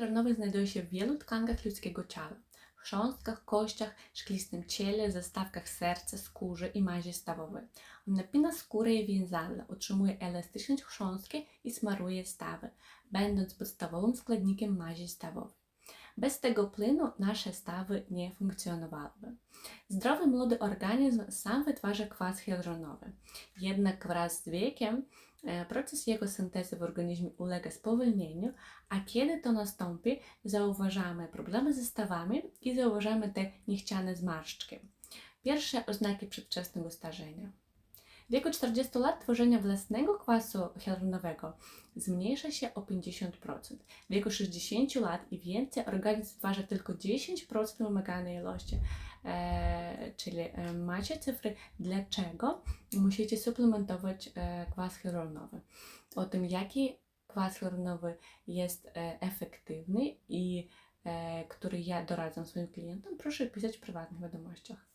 hialuronowy znajduje się w wielu tkankach ludzkiego ciała. Chrząstkach, kościach, szklistym ciele, zestawkach serca, skórze i mazi stawowej. On napina skórę i więzadła, utrzymuje elastyczność chrząstki i smaruje stawy, będąc podstawowym składnikiem mazi stawowej. Bez tego płynu nasze stawy nie funkcjonowałyby. Zdrowy młody organizm sam wytwarza kwas hialuronowy. Jednak wraz z wiekiem e, proces jego syntezy w organizmie ulega spowolnieniu, a kiedy to nastąpi, zauważamy problemy ze stawami i zauważamy te niechciane zmarszczki. Pierwsze oznaki przedwczesnego starzenia. W wieku 40 lat tworzenie własnego kwasu hialuronowego zmniejsza się o 50%. W wieku 60 lat i więcej organizm stwarza tylko 10% wymaganej ilości. E, czyli e, macie cyfry, dlaczego musicie suplementować e, kwas hialuronowy. O tym, jaki kwas hialuronowy jest e, efektywny i e, który ja doradzam swoim klientom, proszę pisać w prywatnych wiadomościach.